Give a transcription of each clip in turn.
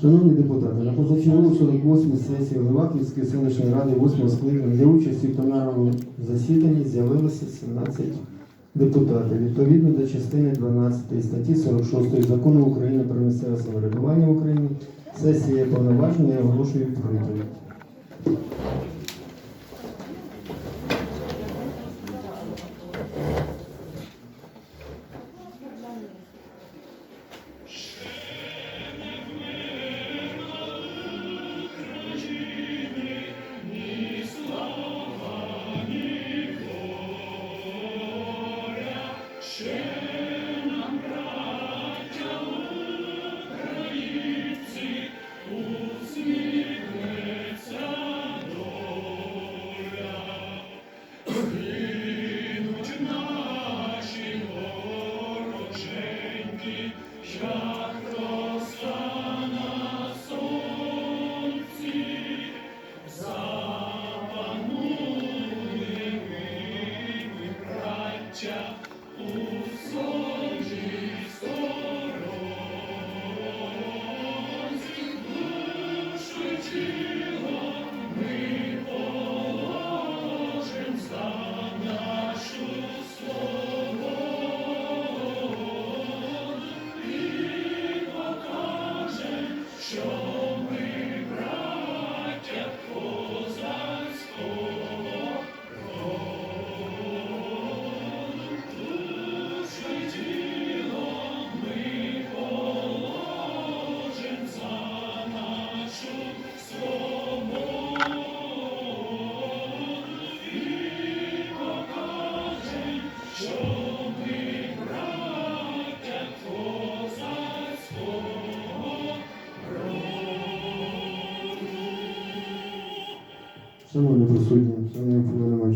Шановні депутати, на позачергову 48 сесії Леваківської селищної ради 8 скликання для участі в пленарному засіданні з'явилося 17 депутатів. Відповідно до частини 12 статті 46 Закону України про місцеве самоврядування в Україні, сесія є повноважена і оголошую відкритою.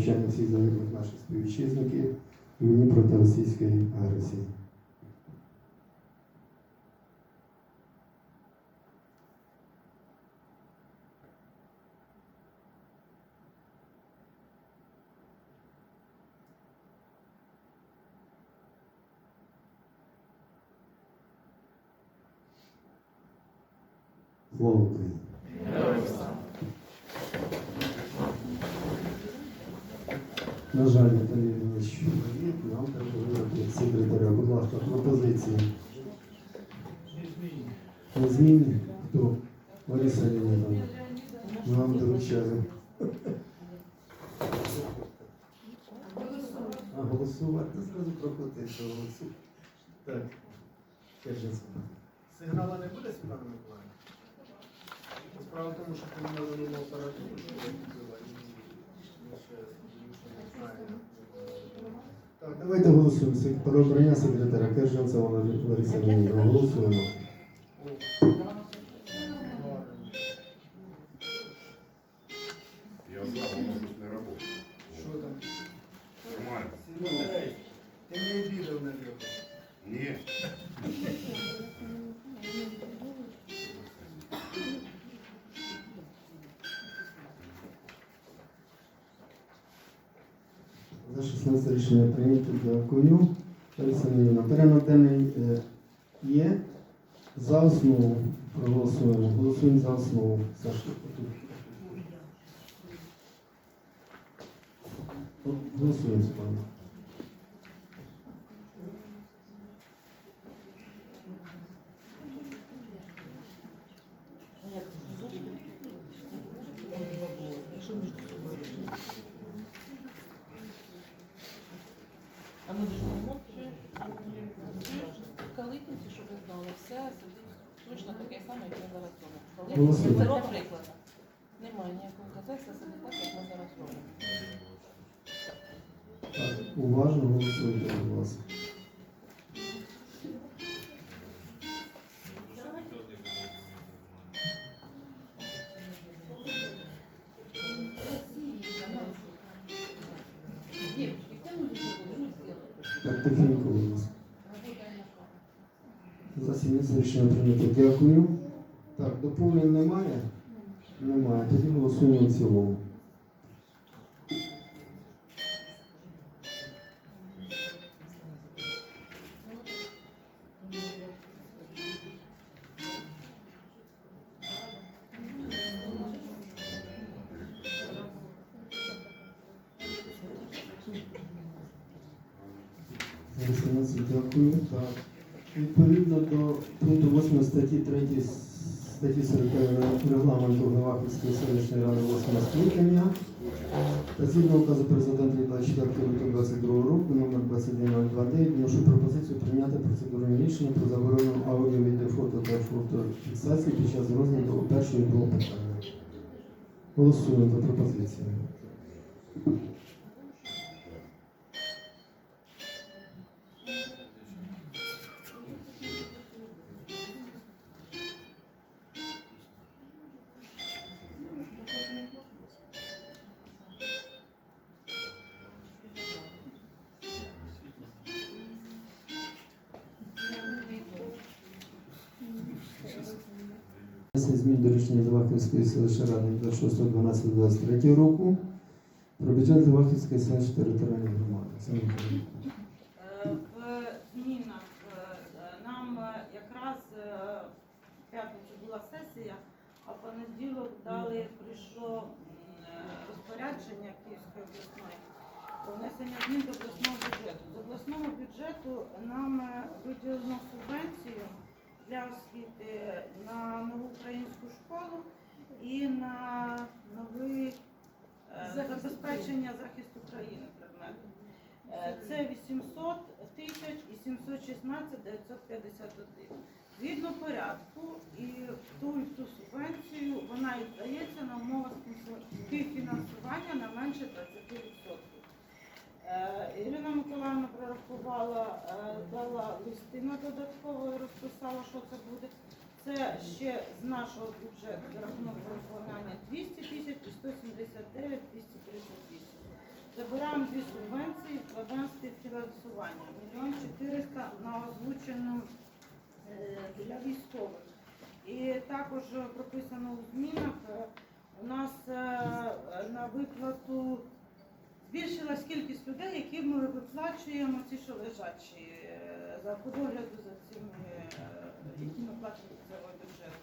шановні хвилини мовчання всіх загиблих наших співвітчизників у війні проти російської агресії. Слава Україні! На жаль, Віталій Іванович, нам треба вибрати секретаря. Будь ласка, пропозиції. Не зміни? Хто? Лариса Леонідовна. Вам доручаю. А голосувати зразу проплатити, що голосує. Так. Керженська. Сигнала не буде, Світлана Миколаївна? Справа в тому, що поміняли нову апаратуру, що я купила, і ми ще більше не знаємо. Так, давайте голосуємо. Про обрання секретаря Керженця Лариса Леонідовна. Голосуємо. Лариса Леонідовна, порядок денний е, є. За основу проголосуємо. Голосуємо за основу. От, Голосуємо, пане. А ми ж не можемо. Калитниці, щоб сидить точно таке саме, як ми зараз робимо. Це прикладу. Немає ніякого казати, все сидить так, як ми зараз робимо. Так, уважно голосуйте, будь ласка. Так, тихенько, будь ласка. За 17 рішення прийнято. Дякую. Так, доповнень немає? Немає. Тоді голосуємо в цілому. Главахівської селищної ради 8 скликання та указу президента від 24 лютого 22 року номер 21029 вношу пропозицію прийняти процедурне рішення про заборону аудіо, відео, фото та фотофіксації під час розгляду першого і другого питання. Голосуємо за пропозицію. 06.12.23 року про бюджет Левахівської селищної територіальної громади. Це е, В е, змінах е, нам якраз в п'ятницю була сесія, а понеділок дали прийшло розпорядження Київської обласної про внесення змін до обласного бюджету. З обласного бюджету нам виділено субвенцію для освіти на нову українську школу і на новий е, забезпечення захисту країни предмету. Е, Це 800 тисяч і 716 951. Згідно порядку і ту і ту субвенцію вона і дається на умовах співфінансування на менше 20%. Е, Ірина Миколаївна прорахувала, е, дала листину додатково і розписала, що це буде. Це ще з нашого бюджету за рахунок виконання 200 тисяч і 179 238. Забираємо дві субвенції, вкладаємо співфінансування. Мільйон 400 на озвучену е, для військових. І також прописано у змінах, е, у нас е, на виплату збільшилась кількість людей, які ми виплачуємо ті, що лежачі, за по догляду за цими, е, які ми платимо місцевий бюджет.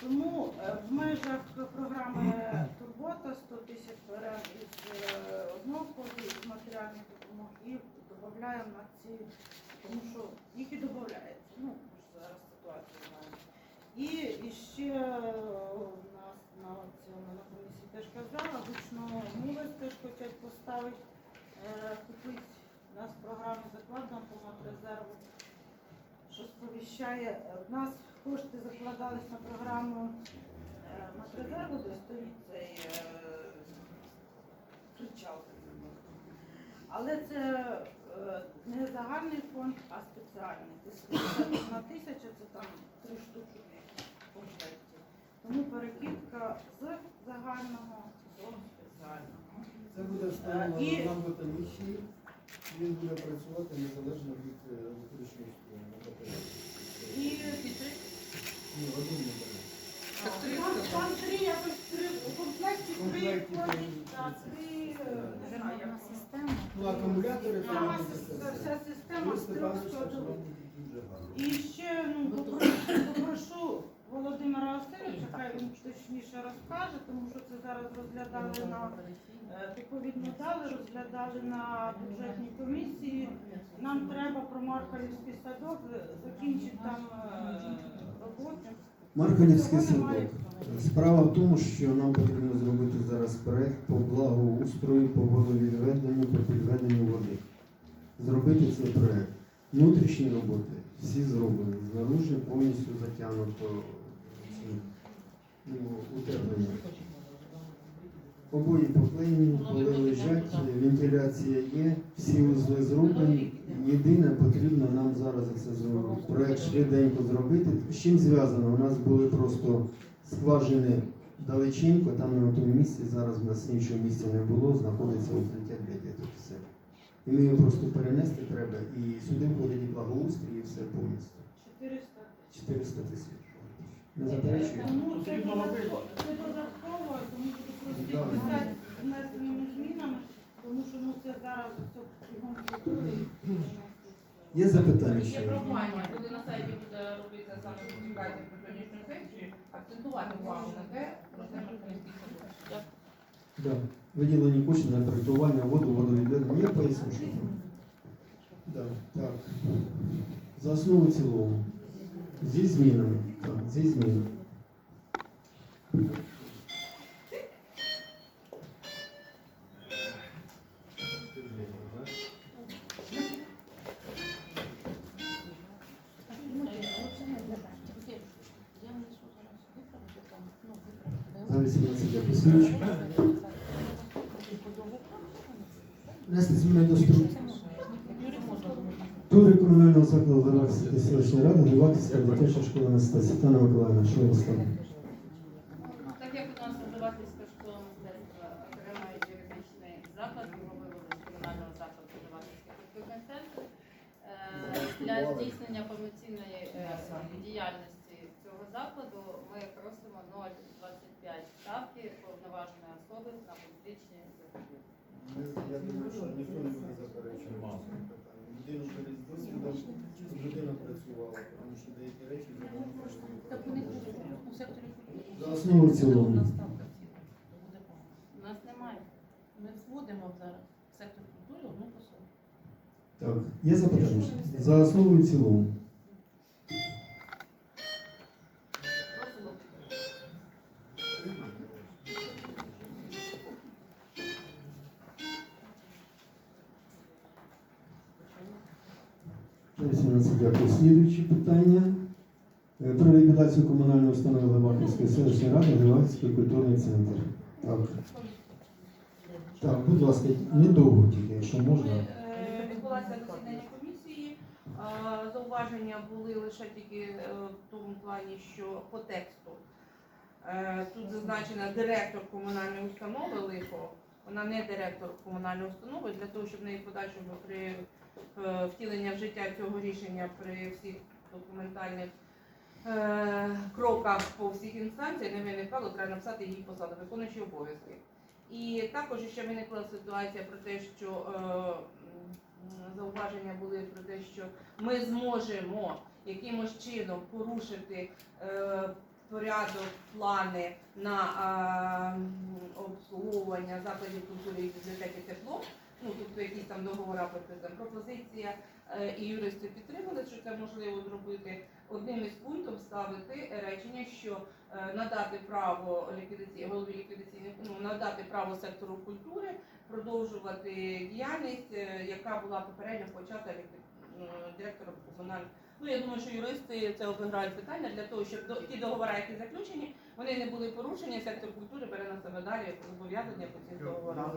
Тому е, в межах програми Турбота 100 тисяч беремо із е, одного фонду, із матеріальних допомог і додаємо на ці, тому що їх і додається. Ну, зараз ситуацію знаємо. І, ще у нас на цьому на комісії теж казала, гучно молодь теж хочуть поставити, купити. Нас в програмі закладено по матрезерву, що сповіщає. Е, У нас кошти закладались на програму е, матрезерву, де стоїть цей е, кричалка. Але це е, не загальний фонд, а спеціальний. Це одна тисяча, це там три штуки в комплекті. Тому перекидка з загального до спеціального. Це буде встановлено до комісії. Він буде працювати незалежно від е, електричної стрumi. І Ні, в один не бере. там, там три якось три у комплекті три Комплекті входять, три. та три е, не знаю, як воно. Ну, акумулятори там Сама сис- вся система з Юрій трьох Степанович, складових. дуже гарно. І ще ну, попрошу, попрошу Володимира Васильовича, хай він точніше розкаже, тому що це зараз розглядали на е, відповідно дали, розглядали на бюджетній комісії. Нам треба про Мархалівський садок е, закінчити там е, роботу. Марканівський садок. Справа в тому, що нам потрібно зробити зараз проект по благоустрою, по водовідведенню, по підведенню води. Зробити цей проект. Внутрішні роботи всі зроблені. Знаружі повністю затягнуто цим, ну. Обої поклеєні, поли лежать, вентиляція є, всі узли зроблені. Єдине потрібно нам зараз це зробити. Проект швиденько зробити. З чим зв'язано? У нас були просто скважини далеченько, там на тому місці, зараз в нас іншого місця не було, знаходиться укриття для діток. Все. І ми його просто перенести треба. І сюди входить і благоустрій, і все повністю. 400 400 тисяч. Не заперечуємо? Тому це додатково, тому буду просити писати з внесеними змінами, тому що ну це зараз все кругом території. Є запитання Є ще? прохання, коли на сайті буде робитися саме публікація про сьогоднішню сесію, акцентувати увагу на те, про те, що садок. Да. Виділені кошти на проєктування воду, водовідведення. Я поясню, що там. Да, так. За основу цілому. Зі змінами. Так, зі змінами. Леваківська дитяча школа мистецтв. Світлана Миколаївна, що вас там? Так як у нас Леваківська школа мистецтва окремий юридичний заклад, його вивели з комунального закладу культурний центр. е, Для здійснення повноцінної е, діяльності цього закладу ми просимо 0,25 ставки повноваженої особи на публічні закупівлі. Я думаю, що ніхто не буде людина тому що деякі речі вже не Так вони у секторі За основу в цілому. У нас немає. Ми вводимо зараз в сектор культури одну посолу. Так, є запитання? За основу і в цілому. За 18 дякую. Слідуючі питання. Е, Про ліквідацію комунальної установи Леваківської селищної ради, Леваківський культурний центр. Так. Так, будь ласка, недовго тільки, якщо можна. Е, Відбулося засідання комісії. Зауваження були лише тільки е, в тому плані, що по тексту. Тут зазначена директор комунальної установи Лихо. Вона не директор комунальної установи для того, щоб в неї подальшому при е, втілення в життя цього рішення при всіх документальних е, кроках по всіх інстанціях не виникало, треба написати її посаду, виконуючи обов'язки. І також ще виникла ситуація про те, що е, зауваження були про те, що ми зможемо якимось чином порушити е, порядок, плани на обслуговування закладів культури і бібліотеки тепло. Ну, тобто якісь там договори підписані. Пропозиція е, і юристи підтримали, що це можливо зробити. Одним із пунктів ставити речення, що е, надати право ліквідації голові ліквідаційних ну надати право сектору культури продовжувати діяльність, е, яка була попередньо почата директором комунального. Ну я думаю, що юристи це обіграють питання для того, щоб до- ті договори, які заключені, вони не були порушені. Сектор культури бере на себе далі зобов'язання по цих договорах.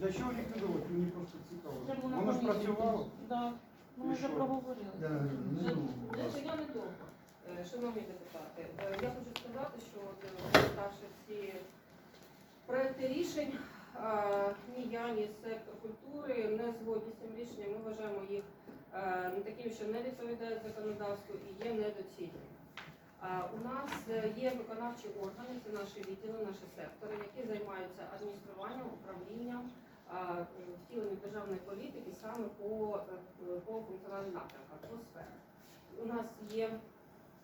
Для чого їх не робити? Мені просто цікаво. Воно ж працювало. Да. Ну, ми вже проговорили. Я не. Я недовго. Е, Шановні депутати, е, я хочу сказати, що от, е, всі проекти рішень, ні я, ні сектор культури не згодні з цим рішенням. Ми вважаємо їх е, такими, що не відповідають законодавству і є недоцільними. У нас е, є виконавчі органи, це наші відділи, наші сектори, які займаються адмініструванням, управлінням, а, втіленням державної політики саме по, е, по функціональним напрямкам, по сферах. У нас є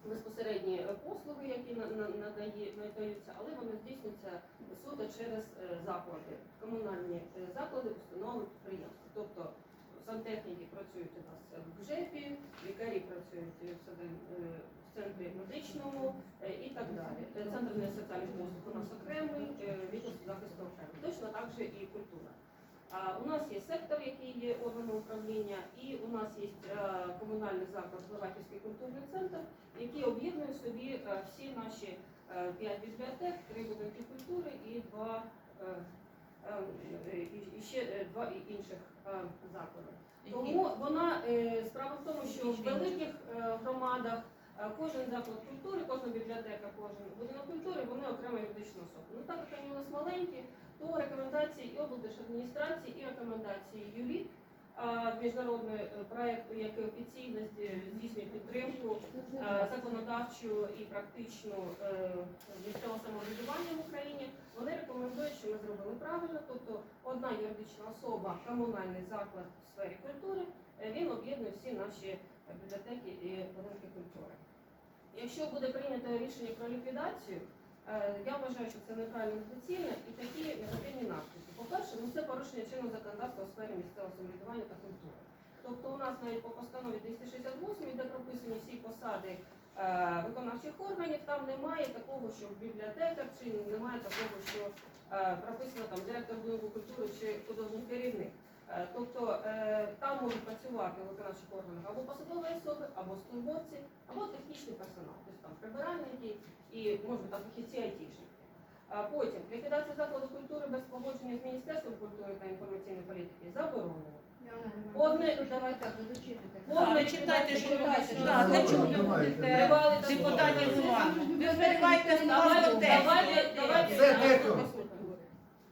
безпосередні послуги, які надаються, але вони здійснюються суто через заклади, комунальні заклади, установи, підприємства. Тобто сантехніки працюють у нас в ГЖЕПі, лікарі працюють в е, центрі медичному е, і так далі. Е, Центр не соціальних послуг у нас окремий, відділ захисту окремий. Точно так же і культура. У нас є сектор, який є органом управління, і у нас є комунальний заклад Словаківський культурний центр, який об'єднує собі всі наші п'ять бібліотек, три будинки культури і два і- і ще е, два інших е, заклади. Тому вона е, справа в тому, що в великих е, громадах е, кожен заклад культури, кожна бібліотека, кожен будинок культури, вони окремо юридична особа. Ну так як вони у нас маленькі, то рекомендації і облдержадміністрації, і рекомендації ЮЛІ а, міжнародного е, який офіційно зді- здійснює підтримку е, законодавчу і практичну е, місцевого самоврядування в Україні, вони рекомендують, що ми зробили правильно, тобто одна юридична особа, комунальний заклад в сфері культури, е, він об'єднує всі наші е, бібліотеки і будинки культури. Якщо буде прийнято рішення про ліквідацію, Е, Я вважаю, що це неправильно недоцільно і такі негативні наслідки. По-перше, ну це порушення чинного законодавства у сфері місцевого самоврядування та культури. Тобто у нас навіть по постанові 268, де прописані всі посади е, виконавчих органів, там немає такого, що бібліотекар, чи немає такого, що е, прописано там директор будинку культури чи художній керівник. Е, Тобто е, там можуть працювати в виконавчих органах або посадові особи, або службовці, або технічний персонал, тобто там прибиральники і може там фахівці айтішники. А потім ліквідація закладу культури без погодження з Міністерством культури та інформаційної політики заборонено. Одне давайте Повне читайте, що ви Читайте, для чого ви будете депутатів увагу? Ви зберігайте Давайте, слово давайте, давайте. Все, дякую. послухаємо.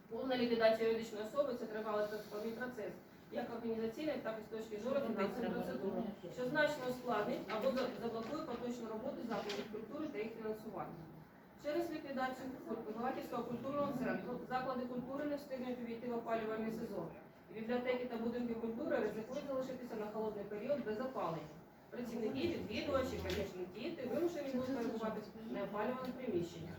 Повна ліквідація юридичної особи це тривалий процес, як організаційний, так і з точки зору фінансової процедури, що значно ускладнить або заблокує поточну роботу закладів культури та їх фінансування. Через ліквідацію Галаківського культурного центру заклади культури не встигнуть увійти в опалювальний сезон. Бібліотеки та будинки культури ризикують залишитися на холодний період без опалення. Працівники, відвідувачі, звісно, діти вимушені будуть перебувати в неопалюваних приміщеннях.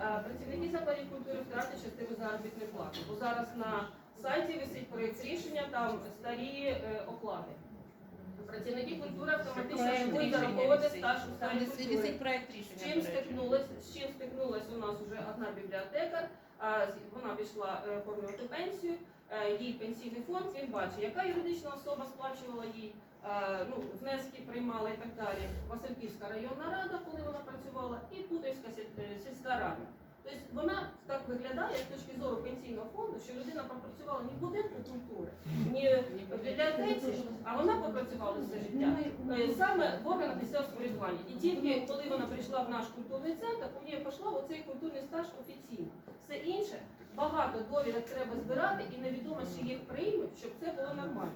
Е, Працівники закладів культури втратять частину заробітної плати, бо зараз на сайті висить проєкт рішення, там старі е, оклади. Працівники культури автоматично Проект будуть рішення зараховувати висить. стаж у Там стані культури. висить проект З рішення. чим до речі. стикнулась, з чим стикнулась у нас вже одна бібліотекар, а, з- вона пішла е, оформлювати пенсію, е, їй пенсійний фонд, він бачить, яка юридична особа сплачувала їй, е, ну, внески приймала і так далі. Васильківська районна рада, коли вона працювала, і Путівська сіль- е, сільська рада. Тобто вона так виглядає з точки зору пенсійного фонду, що людина пропрацювала ні в будинку культури, ні в бібліотеці, а вона попрацювала все життя е, саме в органах місцевого самоврядування. І тільки коли вона прийшла в наш культурний центр, у неї пішла оцей культурний стаж офіційно. Все інше багато довідок треба збирати, і невідомо, чи їх приймуть, щоб це було нормально.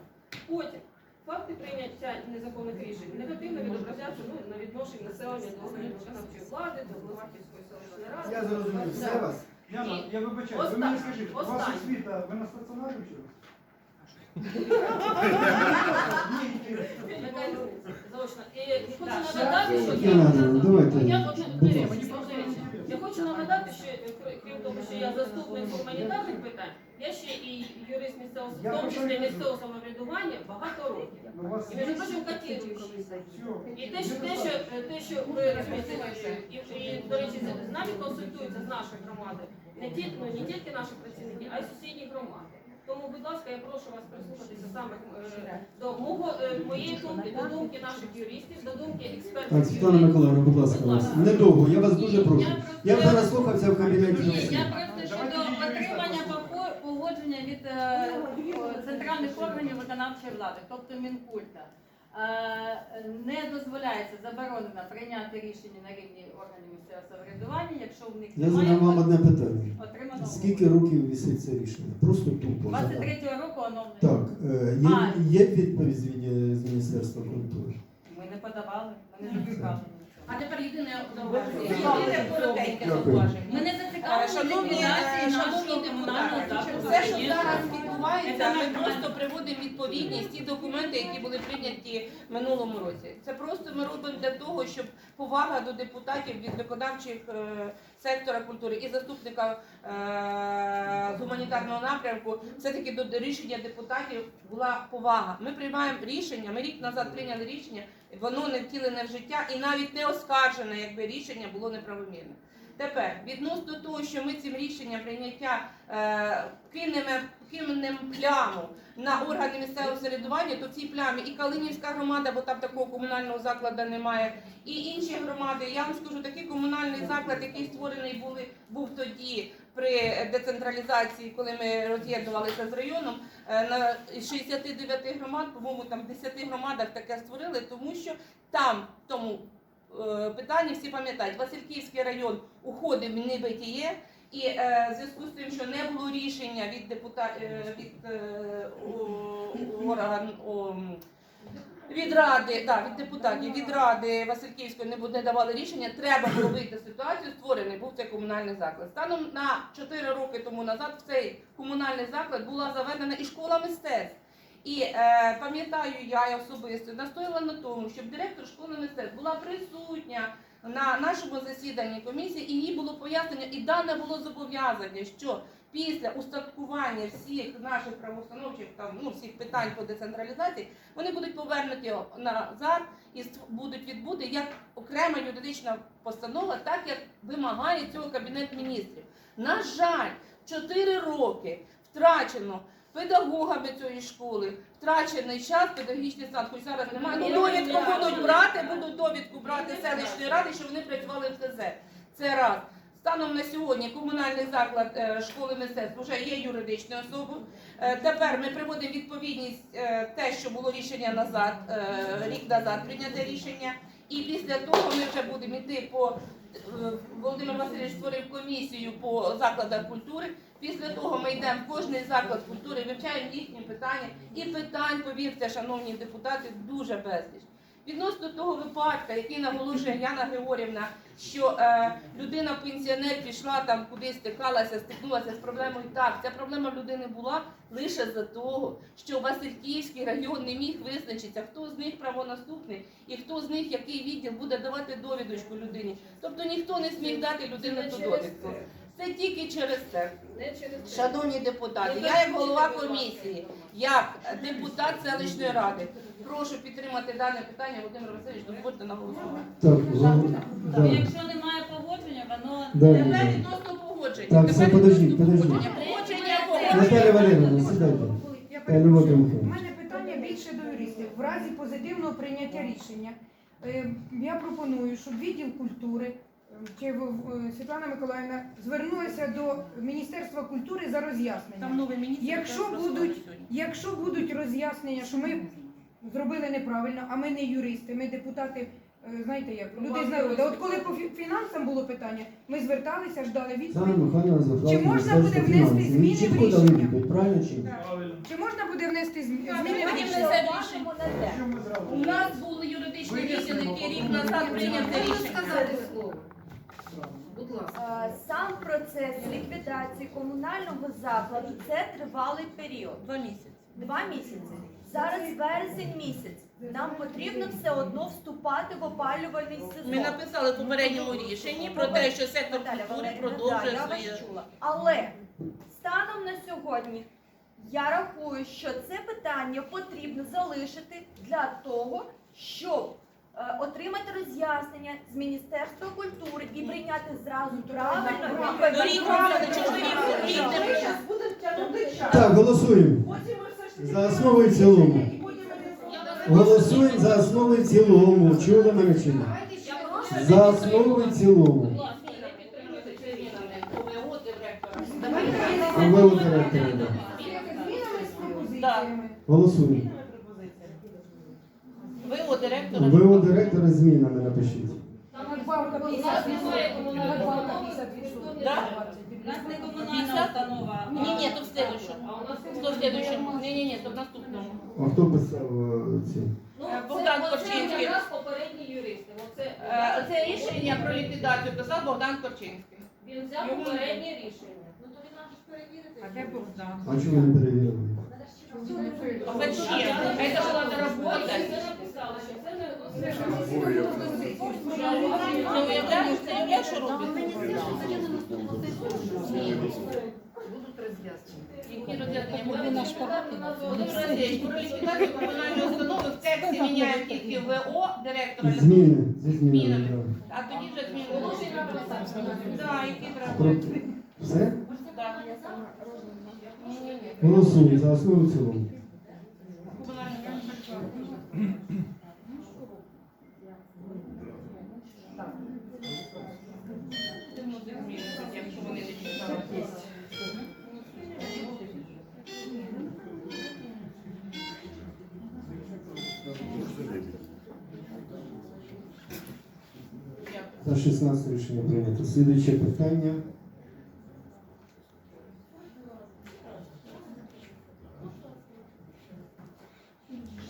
Потім факти прийняття незаконних рішень негативно відобразяться ну, на відношенні населення до органів виконавчої влади, до Леваківської селищної ради. Я зрозумів, все Так. вас. Яна, я вибачаю, ви Останнє, мені скажіть, ваша останнє. освіта, ви на стаціонарі вчились? Різниця? Заочно. І хочу нагадати, що давайте, я одне- одне ласка. річ, можливість. Я хочу нагадати, що е, кр- крім того, що я заступник з гуманітарних питань, я ще і юрист місцевого, в тому числі місцевого самоврядування багато років. Ну, у вас І між прочим котируючий. Все. І те, що те, що те, що ви розповідаєте, і, і до речі, з нами консультуються з нашої громади, не тільки ну, не тільки наші працівники, а й сусідні громади. Тому, будь ласка, я прошу вас прислухатися саме е, до мого е, моєї думки, до думки наших юристів, до думки експертів. Так, Світлана Миколаївна, будь ласка, вас. Недовго, я вас дуже прошу. Я зараз слухався в кабінеті. Ні, я погодження від е, центральних органів виконавчої влади, тобто Мінкульта. Е, Не дозволяється заборонено прийняти рішення на рівні органів місцевого самоврядування, якщо в них Я задам вам одне питання. отримано Скільки років висить це рішення? Просто тупо. задам. 23-го року оновлення. Так, е, є, А. є відповідь від е, з Міністерства культури. Ми не подавали, ми не зацікавлені. А тепер єдине Дякую. єдине коротеньке зауваження. Ми не зацікавлені в Шановні, ліквідації е, нашого шановні комунального депутати, закладу. все, що зараз відбувається, Це ми просто приводимо відповідність ті документи, які були прийняті в минулому році. Це просто ми робимо для того, щоб повага до депутатів від виконавчих е, сектора культури і заступника е, з гуманітарного напрямку, все-таки до рішення депутатів була повага. Ми приймаємо рішення. Ми рік назад прийняли рішення, воно не втілене в життя і навіть не оскаржене, якби рішення було неправомірне. Тепер відносно того, що ми цим рішенням прийняття е, кинемо, кинемо пляму на органи місцевого самоврядування, то в цій плямі і Калинівська громада, бо там такого комунального закладу немає, і інші громади. Я вам скажу, такий комунальний заклад, який створений були, був тоді при децентралізації, коли ми роз'єднувалися з районом, е, на 69 громад, по-моєму, там в 10 громадах таке створили, тому що там в тому е, питанні всі пам'ятають, Васильківський район уходив небитіє, і е, в зв'язку з тим, що не було рішення від депута... е, від е, о- орган о, від ради, да, від депутатів, від ради Васильківської не, бу- давали рішення, треба було вийти ситуацію, створений був цей комунальний заклад. Станом на 4 роки тому назад в цей комунальний заклад була заведена і школа мистецтв. І е, пам'ятаю, я особисто настояла на тому, щоб директор школи мистецтв була присутня на нашому засіданні комісії, і їй було пояснення, і дане було зобов'язання, що після устаткування всіх наших правоустановчих там ну всіх питань по децентралізації вони будуть повернуті назад і будуть відбути як окрема юридична постанова, так як вимагає цього кабінет міністрів. На жаль, 4 роки втрачено педагогами цієї школи, втрачений час, педагогічний стан, хоч зараз немає. Ну, довідку будуть брати, будуть довідку брати селищної ради, що вони працювали в ТЗ. Це раз. Станом на сьогодні комунальний заклад е, школи мистецтв вже є юридичною особою. Е, Тепер ми приводимо відповідність е, те, що було рішення назад, рік назад прийняте рішення. І після того ми вже будемо йти по Володимир Васильович створив комісію по закладах культури. Після того ми йдемо в кожний заклад культури, вивчаємо їхні питання. І питань, повірте, шановні депутати, дуже безліч. Відносно того випадка, який наголошує Яна Григорівна, що е, людина пенсіонер пішла там кудись стикалася, стикнулася з проблемою. Так, ця проблема в людини була лише за того, що Васильківський район не міг визначитися, хто з них правонаступний і хто з них який відділ буде давати довідочку людині. Тобто ніхто не зміг дати людині ту довідку. Це тільки через це. Не через те. Шановні депутати, я як голова комісії, як депутат селищної ради, прошу підтримати дане питання. Володимир Васильович, дозвольте на голосування. Так, голова- да. Якщо немає погодження, воно Да, не да, Тепер да. відносно погодження. Так, Тепер все, відносно подождіть. погодження. Погодження, погодження. Наталя Валерійовна, сідайте. Я перепрошую. У мене питання більше до юристів. В разі позитивного прийняття рішення е, я пропоную, щоб відділ культури чи в- в- Світлана Миколаївна звернулася до Міністерства культури за Там роз'яснення. новий міністр. Якщо якраз будуть- сьогодні. Якщо будуть роз'яснення, що ми зробили неправильно, а ми не юристи, ми депутати. е, Знаєте як, люди з народу. От коли по фі- фінансам було питання, ми зверталися, ждали відповідь. Чи можна буде внести фінансів. зміни в чітко дали рішення? відповідь, правильно чи ні? Правильно. Чи можна буде внести змі- Так, зміни в рішення? У нас був юридичний відділ, який рік назад прийняв це рішення. слово. Будь ласка. Е, Сам процес ліквідації комунального закладу це тривалий період. Два місяці. Два місяці. Зараз вересень місяць. Нам потрібно все одно вступати в опалювальний сезон. Ми написали в попередньому рішенні про те, що сектор Наталя культури продовжує да, я своє. чула. Але станом на сьогодні я рахую, що це питання потрібно залишити для того, щоб е, отримати роз'яснення з Міністерства культури і прийняти зразу правильно ви час. Так, голосуємо. За основу і в цілому. і Голосуємо за основу і в цілому. Чули мене чи ні? За основу і в цілому. Да. Пропозиціями. Голосуємо. Директора. ВО директора з змінами напишіть. Надбавка 50%. Надбавка 50%. Да? У нас не комунальна установа. Ні, ні, то в следующому. То в следующому. Ні, ні, ні, то в наступному. А хто писав е, ці? Ну, Е, це- Богдан це Корчинський. якраз попередні юристи. Оце Е, Це рішення про ліквідацію писав Богдан Корчинський. він взяв попереднє рішення. Ну то він наш перевірити. А де Богдан? А чому не перевірили? А зачем? Это была я- Ти уявляєш, ти уявляєш, що робить? будуть роз'яснення. Які роз'яснення будуть? Володимир Васильович, про ліквідацію комунальної установи в тексті тільки ВО директора. Зміни. Зі змінами. Змінами. да. А тоді вже зміни. Так, які треба. Все? Так. Голосуємо за основу і цілому. За 16 рішення прийнято. Слідуюче питання.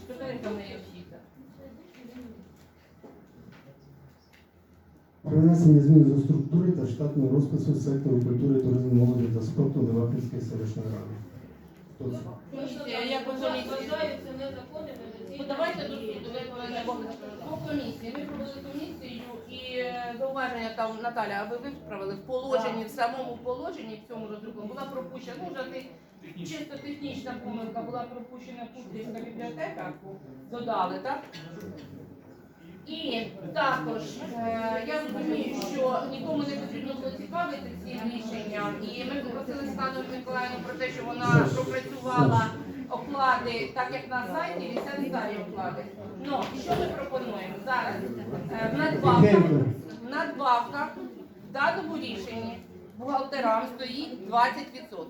Питання в неї освіта. Про внесення змін до структури та штатного розпису сектору культури, туризму, молоді та спорту Леваківської селищної ради. Хто це? Вважаю це незаконним, комісії. Подавайте до суду, ви повинні по комісії. Ми провели комісію і е, зауваження там Наталя, а ви виправили в положенні, в самому положенні в цьому роздруку була пропущена. Ну вже ти чисто технічна помилка була пропущена Путрівська бібліотека. Додали, так? І також е, я розумію, що нікому не потрібно було цікавити ці рішення. І ми попросили Стану Миколаївну про те, що вона пропрацювала оклади, так як на сайті, висять старі оклади. Ну, що ми пропонуємо зараз? Е, В надбавках, в надбавках в даному рішенні бухгалтерам стоїть 20%.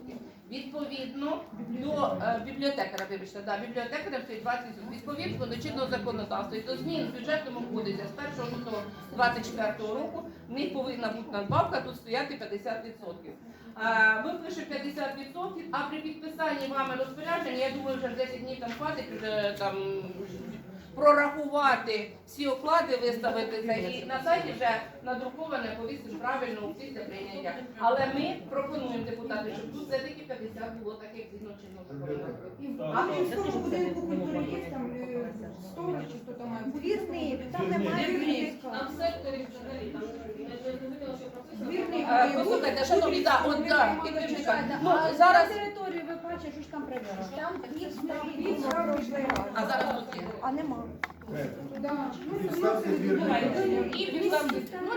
Відповідно до е, бібліотекаря, вибачте, да, бібліотекаря стоїть 20%. Відповідно до чинного законодавства і до змін в бюджетному кодексі з 1 лютого 24 року в них повинна бути надбавка тут стояти 50%. Е, Ми пишемо 50%, а при підписанні вами розпорядження, я думаю, вже 10 днів там хватить вже там прорахувати всі оклади, виставити і на сайті вже надруковане повісити правильно після прийняття. Але ми пропонуємо депутати, щоб тут все-таки 50 було так, як згідно чинного законодавства. В Англійському будинку культури є там е, сторож чи хто там має. Двірний, там немає. Там секторі взагалі там Е, бути. Послухайте, шановні, да, от приймали Ну, зараз, бачите, що ж там прибирали? Там хліб хліб а зараз тут є. А нема. Да. Ми Підставте вносимо І підставки. Ну.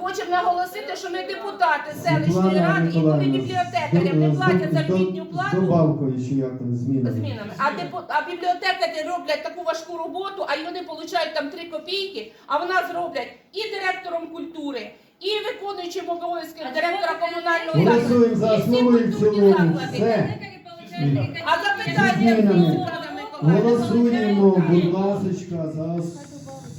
Хочемо наголосити, що ми депутати селищної ради і були бібліотекарям, не платять заробітну плату. Добавкою чи як там змінами. змінами. А а бібліотекарі роблять таку важку роботу, а й вони отримують там 3 копійки, а в нас роблять і директором культури, і виконуючим обов'язки директора комунального закладу. Голосуємо за основу і в цілому. Все. А запитання Змінами. Голосуємо, будь ласочка, за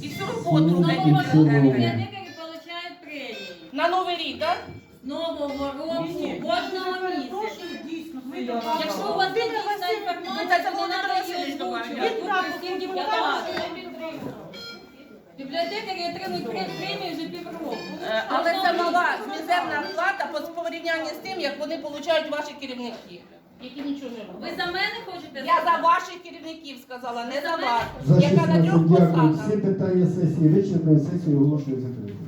І всю роботу роблять Ну, в цілому. бібліотекарі. получають премії. На новий рік, так? Нового року, кожного місяця. Якщо у вас є дійсна інформація, то було треба озвучувати добавив. всім депутатам. Бібліотекарі отримують пре- премію вже півроку. Е, Але це мала мізерна плата по порівнянні з тим, як вони отримують ваші керівники, які нічого не роблять. Ви за мене хочете? Я за ваших керівників сказала, не за вас. За Яка на 16 трьох дякую. посадах. Всі питання сесії вичерпані, сесію оголошую закритою.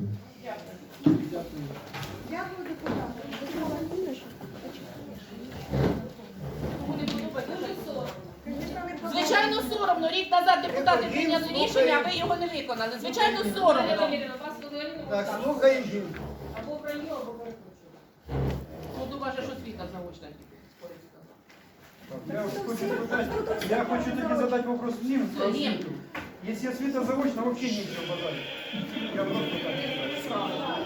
Дякую, депутати. Микола Ігорович. Кому не подобається, Звичайно, Звичайно, соромно. Рік назад депутати прийняли рішення, а ви його не виконали. Звичайно, соромно. Так, слухаємо жінку. Або про нього, або перекручуємо. Ну, думаю, що світа заочна тільки спорить сказала. Я хочу, задать- я хочу таки задать вопрос Ним. Ним. Если Света заочно, вообще нечего базарить. Я просто так.